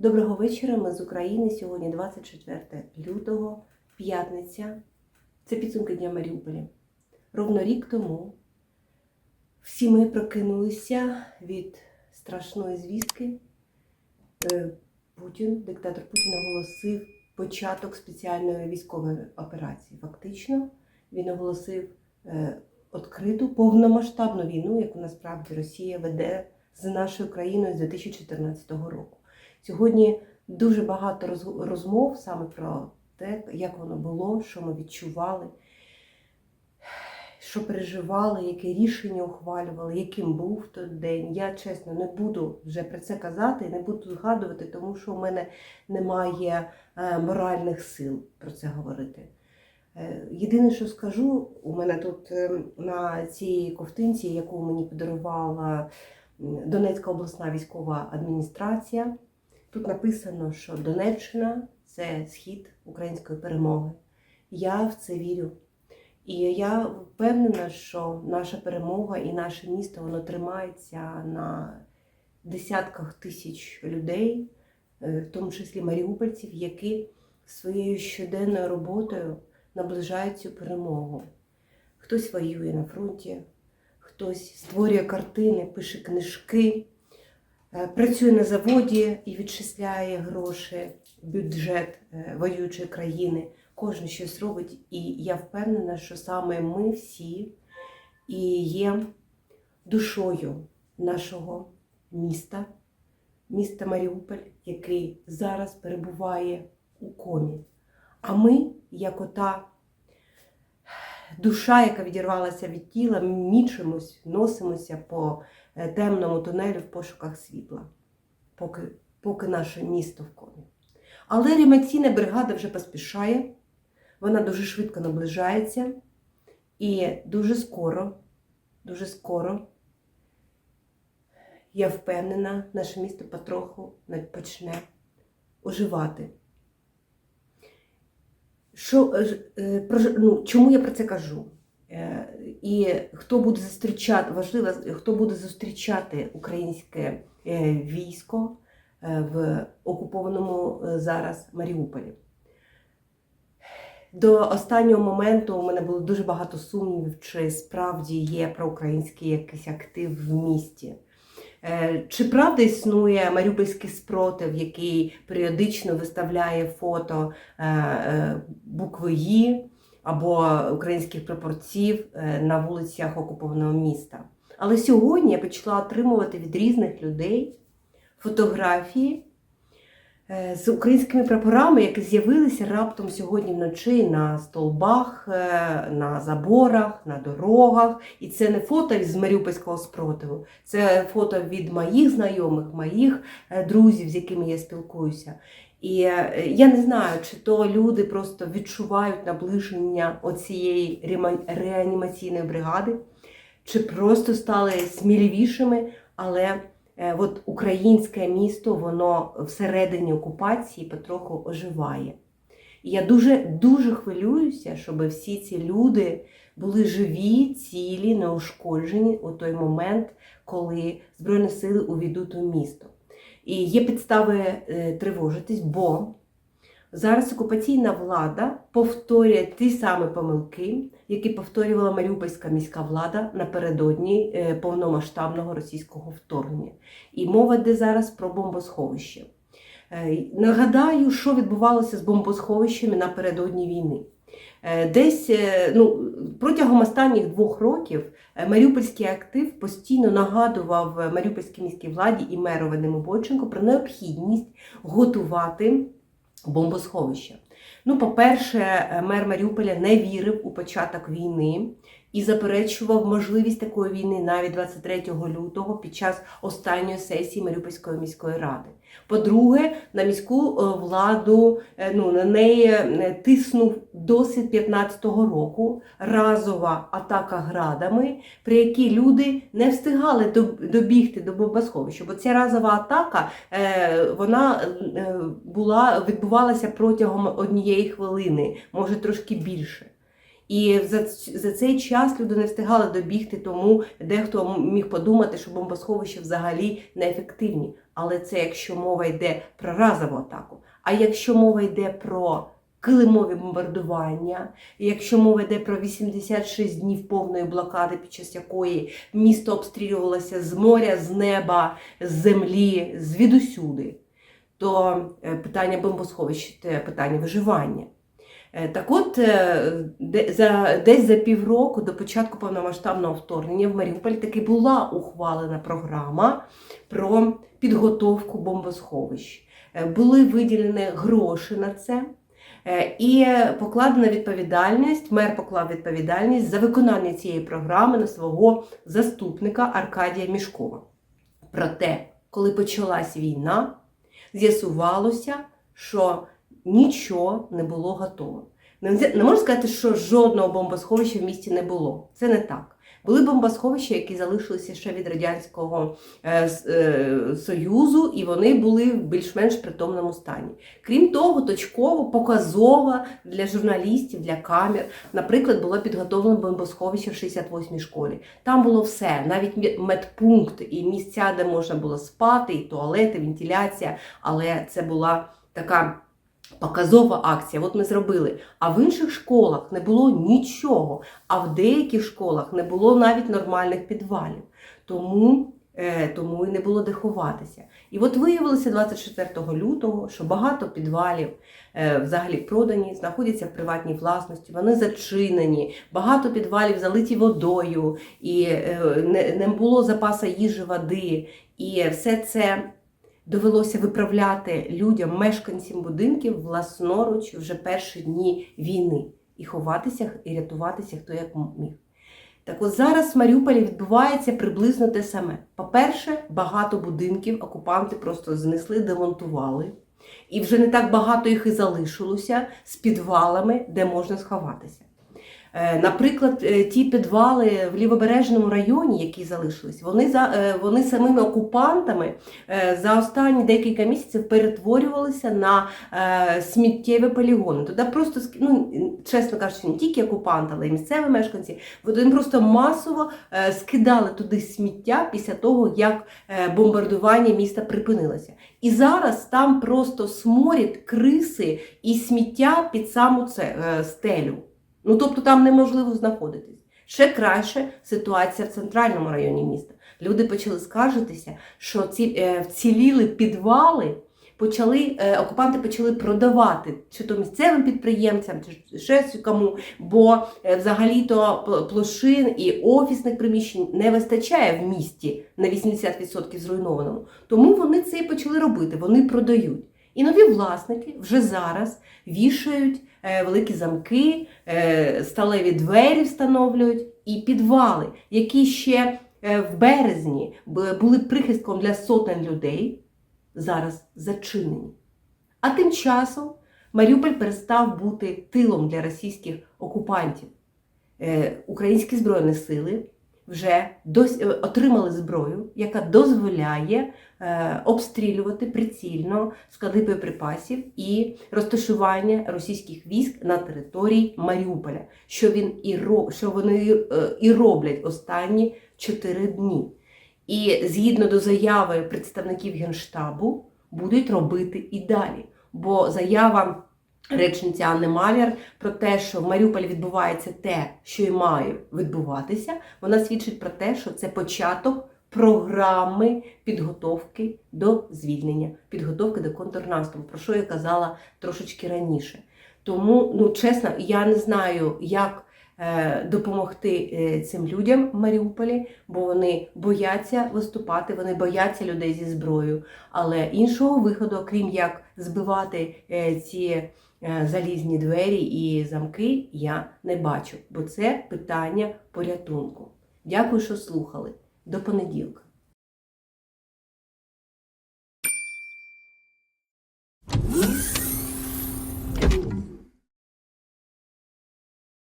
Доброго вечора. Ми з України. Сьогодні 24 лютого, п'ятниця. Це підсумки Дня Маріуполя. Ровно рік тому всі ми прокинулися від страшної звістки. Е, Путін, диктатор Путін оголосив початок спеціальної військової операції. Фактично, він оголосив е, відкриту повномасштабну війну, яку насправді Росія веде з нашою країною з 2014 року. Сьогодні дуже багато роз- розмов саме про те, як воно було, що ми відчували, що переживали, яке рішення ухвалювали, яким був той день. Я чесно не буду вже про це казати, не буду згадувати, тому що у мене немає е, моральних сил про це говорити. Е, Єдине, що скажу, у мене тут е, на цій ковтинці, яку мені подарувала Донецька обласна військова адміністрація, тут написано, що Донеччина це схід української перемоги. Я в це вірю. І я впевнена, що наша перемога і наше місто воно тримається на десятках тисяч людей, е, в тому числі маріупольців, які своєю щоденною роботою наближають цю перемогу. Хтось воює на фронті, хтось створює картини, пише книжки, працює на заводі і відчисляє гроші бюджет е, воюючої країни. Кожен щось робить, і я впевнена, що саме ми всі і є душою нашого міста, міста Маріуполь, який зараз перебуває у комі. А ми, як ота душа, яка відірвалася від тіла, мічимось, носимося по е, темному тунелю в пошуках світла, поки, поки наше місто в комі. Але реанімаційна бригада вже поспішає, вона дуже швидко наближається, і дуже скоро, дуже скоро, я впевнена, наше місто потроху почне оживати. Що, е, е, про ну, чому я про це кажу? І хто буде зустрічати, важливо, хто буде зустрічати українське е, військо е, в окупованому е, зараз Маріуполі. До останнього моменту у мене було дуже багато сумнівів, чи справді є проукраїнський якийсь актив в місті. Чи правда існує маріупольський спротив, який періодично виставляє фото букви «Ї» або українських прапорців е, на вулицях окупованого міста? Але сьогодні я почала отримувати від різних людей фотографії з українськими прапорами, які з'явилися раптом сьогодні вночі на столбах, е, на заборах, на дорогах. І це не фото з Маріупольського спротиву, це фото від моїх знайомих, моїх е, друзів, з якими я спілкуюся. І е, я не знаю, чи то люди просто відчувають наближення оцієї реанімаційної бригади, чи просто стали сміливішими, але е, от українське місто, воно всередині окупації потроху оживає. І я дуже дуже хвилююся, щоб всі ці люди були живі, цілі, неушкоджені у той момент, коли Збройні сили увійдуть у місто. І є підстави е, тривожитись, бо зараз окупаційна влада повторює ті самі помилки, які повторювала Маріупольська міська влада напередодні е, повномасштабного російського вторгнення. І мова йде зараз про бомбосховище. Е, Нагадаю, що відбувалося з бомбосховищами напередодні війни. Е, Десь ну, протягом останніх двох років Маріупольський актив постійно нагадував Маріупольській міській владі і меру Вадиму про необхідність готувати бомбосховища. Ну, по-перше, мер Маріуполя не вірив у початок війни і заперечував можливість такої війни навіть 23 лютого під час останньої сесії Маріупольської міської ради. По-друге, на міську е, владу е, ну, на неї е, тиснув досвід 15-го року разова атака градами, при якій люди не встигали доб- добігти до бомбосховища. Бо ця разова атака вона була відбувалася протягом однієї хвилини, може трошки більше. І за, за цей час люди не встигали добігти, тому дехто міг подумати, що бомбосховища взагалі неефективні. Але це якщо мова йде про разову атаку. А якщо мова йде про килимові бомбардування, якщо мова йде про 86 днів повної блокади, під час якої місто обстрілювалося з моря, з неба, з землі, звідусюди, то е, питання бомбосховищ це питання виживання. Е, Так от, е, десь за півроку до початку повномасштабного вторгнення в Маріуполі таки була ухвалена програма про підготовку бомбосховищ. Е, Були виділені гроші на це. І покладена відповідальність, мер поклав відповідальність за виконання цієї програми на свого заступника Аркадія Мішкова. Проте, коли почалась війна, з'ясувалося, що нічого не було готово. Не, можна сказати, що жодного бомбосховища в місті не було. Це не так. Були бомбосховища, які залишилися ще від Радянського е, е, Союзу, і вони були в більш-менш притомному стані. Крім того, точково, показово для журналістів, для камер, наприклад, було підготовлено бомбосховище в 68-й школі. Там було все, навіть медпункт і місця, де можна було спати, і туалети, вентиляція, але це була така. Показова акція, от ми зробили. А в інших школах не було нічого. А в деяких школах не було навіть нормальних підвалів. Тому, е, тому і не було де ховатися. І от виявилося 24 лютого, що багато підвалів е, взагалі продані, знаходяться в приватній власності, вони зачинені, багато підвалів залиті водою, і е, не, було запасу їжі, води. І все це довелося виправляти людям, мешканцям будинків власноруч вже перші дні війни і ховатися і рятуватися хто як міг. Так от зараз в Маріуполі відбувається приблизно те саме. По-перше, багато будинків окупанти просто знесли, демонтували. І вже не так багато їх і залишилося з підвалами, де можна сховатися. Е, Наприклад, е, ті підвали в лівобережному районі, які залишились, вони за е, вони самими окупантами за останні декілька місяців перетворювалися на сміттєві полігони. Туди просто ну, чесно кажучи, не тільки окупанти, але й місцеві мешканці. Вони просто масово скидали туди сміття після того, як бомбардування міста припинилося. І зараз там просто сморід, криси і сміття під саму це, стелю. Ну тобто там неможливо знаходитись. Ще краще ситуація в центральному районі міста. Люди почали скаржитися, що ці е, вціліли підвали. Почали е, окупанти почали продавати чи то місцевим підприємцям, чи ще кому, бо е, взагалі-то площин і офісних приміщень не вистачає в місті на 80% зруйнованому. Тому вони це і почали робити. Вони продають. І нові власники вже зараз вішають великі замки, е, сталеві двері встановлюють і підвали, які ще е, в березні були прихистком для сотень людей, зараз зачинені. А тим часом Маріуполь перестав бути тилом для російських окупантів. Е, Українські збройні сили вже дос- е, отримали зброю, яка дозволяє е, обстрілювати прицільно склади боєприпасів і розташування російських військ на території Маріуполя, що, він і, ро- що вони е, і роблять останні чотири дні. І згідно до заяви представників Генштабу, будуть робити і далі. Бо заява речниці Анни Маляр про те, що в Маріуполі відбувається те, що і має відбуватися, вона свідчить про те, що це початок програми підготовки до звільнення, підготовки до контрнаступу, про що я казала трошечки раніше. Тому, ну чесно, я не знаю, як е, допомогти е, цим людям в Маріуполі, бо вони бояться виступати, вони бояться людей зі зброєю. Але іншого виходу, окрім як збивати е, ці залізні двері і замки, я не бачу, бо це питання порятунку. Дякую, що слухали. До понеділка.